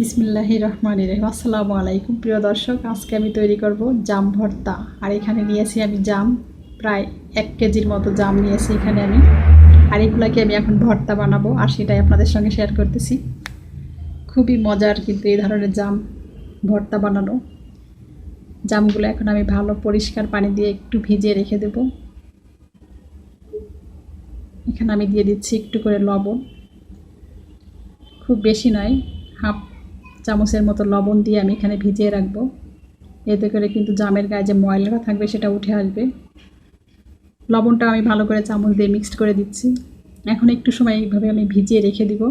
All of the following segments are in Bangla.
বিসমিল্লাহি রহমান রহিম। আসসালামু আলাইকুম। প্রিয় দর্শক, আজকে আমি তৈরি করব জাম ভর্তা। আর এখানে নিয়েছি আমি জাম, প্রায় এক কেজির মতো জাম নিয়েছি এখানে আমি। আর এগুলাকে আমি এখন ভর্তা বানাবো, আর সেটাই আপনাদের সঙ্গে শেয়ার করতেছি। খুবই মজার কিন্তু এই ধরনের জাম ভর্তা বানানো। জামগুলো এখন আমি ভালো পরিষ্কার পানি দিয়ে একটু ভিজিয়ে রেখে দেব। এখানে আমি দিয়ে দিচ্ছি একটু করে লবণ। খুব বেশি নয়, হাফ চামচের মতো লবণ দিয়ে আমি এখানে ভিজিয়ে রাখব। এতে করে কিন্তু জামের গায়ে যে ময়লাটা থাকবে সেটা উঠে আসবে। লবণটা আমি ভালো করে চামচ দিয়ে মিক্সড করে দিচ্ছি। এখন একটু সময় এইভাবে আমি ভিজিয়ে রেখে দিব।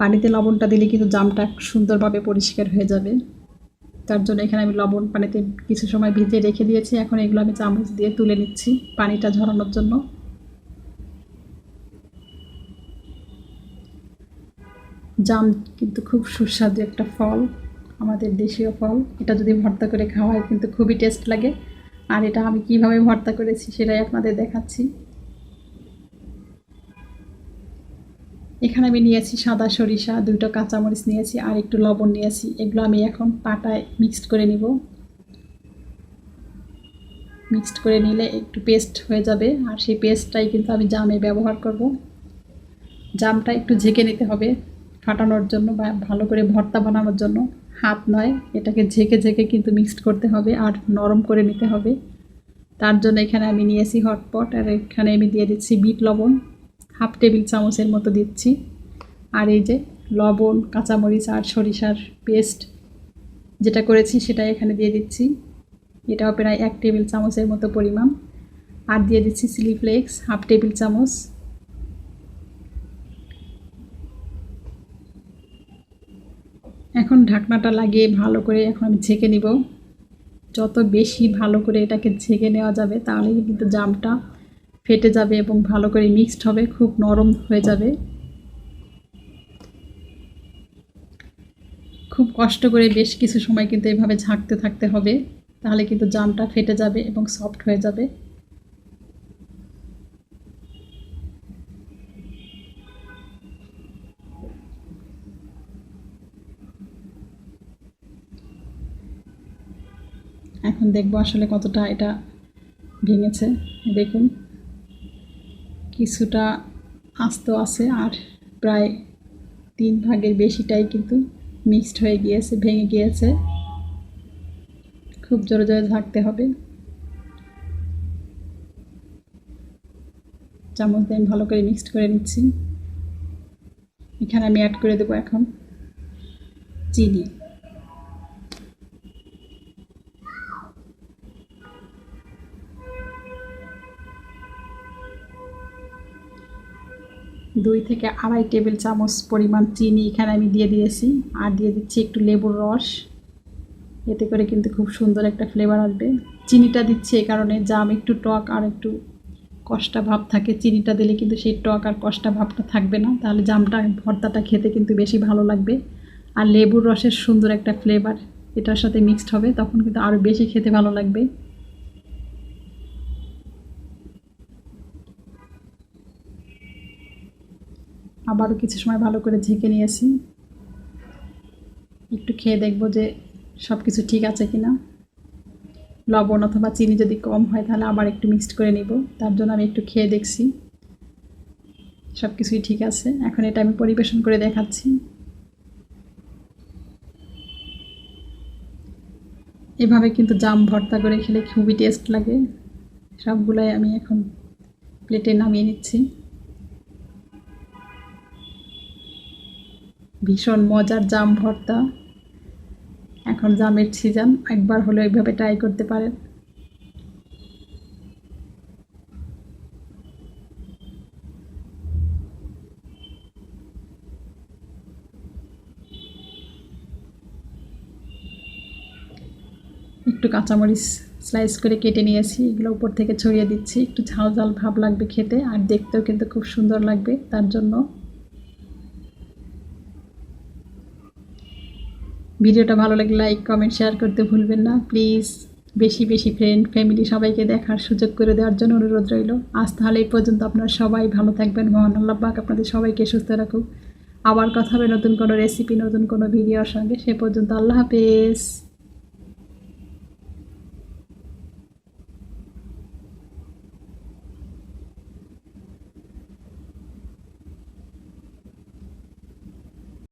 পানিতে লবণটা দিলে কিন্তু জামটা সুন্দরভাবে পরিষ্কার হয়ে যাবে। তার জন্য এখানে আমি লবণ পানিতে কিছু সময় ভিজিয়ে রেখে দিয়েছি। এখন এগুলো আমি চামচ দিয়ে তুলে নিচ্ছি পানিটা ঝরানোর জন্য। জাম কিন্তু খুব সুস্বাদু একটা ফল, আমাদের দেশীয় ফল। এটা যদি ভর্তা করে খাওয়া হয় কিন্তু খুবই টেস্ট লাগে। আর এটা আমি কীভাবে ভর্তা করেছি সেটাই আপনাদের দেখাচ্ছি। এখানে আমি নিয়েছি সাদা সরিষা, দুটো কাঁচামরিচ নিয়েছি আর একটু লবণ নিয়েছি। এগুলো আমি এখন পাটায় মিক্সড করে নিব। মিক্সড করে নিলে একটু পেস্ট হয়ে যাবে আর সেই পেস্টটাই কিন্তু আমি জামে ব্যবহার করব। জামটা একটু ঝেঁকে নিতে হবে। ফাটানোর জন্য বা ভালো করে ভর্তা বানানোর জন্য হাত নয়, এটাকে ঝেঁকে ঝেঁকে কিন্তু মিক্সড করতে হবে আর নরম করে নিতে হবে। তার জন্য এখানে আমি নিয়েছি হটপট আর এখানে আমি দিয়ে দিচ্ছি বিট লবণ, হাফ টেবিল চামচের মতো দিচ্ছি। আর এই যে লবণ, কাঁচামরিচ আর সরিষার পেস্ট যেটা করেছি সেটা এখানে দিয়ে দিচ্ছি। এটাও প্রায় এক টেবিল চামচের মতো পরিমাণ। আর দিয়ে দিচ্ছি চিলি ফ্লেক্স, হাফ টেবিল চামচ এখন ঢাকনাটা লাগিয়ে ভালো করে এখন আমি ছেঁকে নিব। যত বেশি ভালো করে এটাকে ছেঁকে নেওয়া যাবে তাহলে কিন্তু জামটা ফেটে যাবে এবং ভালো করে মিক্সড হবে, খুব নরম হয়ে যাবে। খুব কষ্ট করে বেশ কিছু সময় কিন্তু এভাবে ঝাঁকতে থাকতে হবে, তাহলে কিন্তু জামটা ফেটে যাবে এবং সফট হয়ে যাবে। এখন দেখব আসলে কতটা এটা ভেঙেছে। দেখুন, কিছুটা আস্ত আছে আর প্রায় তিন ভাগের বেশিটাই কিন্তু মিক্সড হয়ে গিয়েছে, ভেঙে গিয়েছে। খুব জোরে জোরে থাকতে হবে। চামচ দিয়ে আমি ভালো করে মিক্সড করে নিচ্ছি। এখানে আমি অ্যাড করে দেবো এখন চিনি। দুই থেকে আড়াই টেবিল চামচ পরিমাণ চিনি এখানে আমি দিয়ে দিয়েছি। আর দিয়ে দিচ্ছি একটু লেবুর রস। এতে করে কিন্তু খুব সুন্দর একটা ফ্লেভার আসবে। চিনিটা দিচ্ছি এই কারণে, জাম একটু টক আর একটু কষ্টা ভাব থাকে। চিনিটা দিলে কিন্তু সেই টক আর কষ্টা ভাবটা থাকবে না। তাহলে জামটা, ভর্তাটা খেতে কিন্তু বেশি ভালো লাগবে। আর লেবুর রসের সুন্দর একটা ফ্লেভার এটার সাথে মিক্সড হবে, তখন কিন্তু আরও বেশি খেতে ভালো লাগবে। আবারও কিছু সময় ভালো করে ঝেঁকে নিয়েছি একটু খেয়ে দেখব যে সব কিছু ঠিক আছে কি না লবণ অথবা চিনি যদি কম হয় তাহলে আবার একটু মিক্সড করে নিব। তার জন্য আমি একটু খেয়ে দেখছি। সব কিছুই ঠিক আছে। এখন এটা আমি পরিবেশন করে দেখাচ্ছি। এভাবে কিন্তু জাম ভর্তা করে খেলে খুবই টেস্ট লাগে। সবগুলাই আমি এখন প্লেটে নামিয়ে নিচ্ছি। ভীষণ মজার জাম ভর্তা। এখন জামের সিজন, একবার হলে এইভাবে ট্রাই করতে পারেন। একটু কাঁচামরিচ স্লাইস করে কেটে নিয়েছি, এগুলো উপর থেকে ছড়িয়ে দিচ্ছি। একটু ঝাল ঝাল ভাব লাগবে খেতে, আর দেখতেও কিন্তু খুব সুন্দর লাগবে, তার জন্য। ভিডিওটা ভালো লাগলে লাইক কমেন্ট শেয়ার করতে ভুলবেন না। প্লিজ বেশি বেশি ফ্রেন্ড ফ্যামিলি সবাইকে দেখার সুযোগ করে দেওয়ার জন্য অনুরোধ রইল। আজ তাহলে এই পর্যন্ত আপনারা সবাই ভালো থাকবেন। মহান আল্লাহ পাক আপনাদের সবাইকে সুস্থ রাখুক। আবার কথা হবে নতুন কোনো রেসিপি নতুন কোনো ভিডিওর সঙ্গে। সে পর্যন্ত আল্লাহ হাফেজ।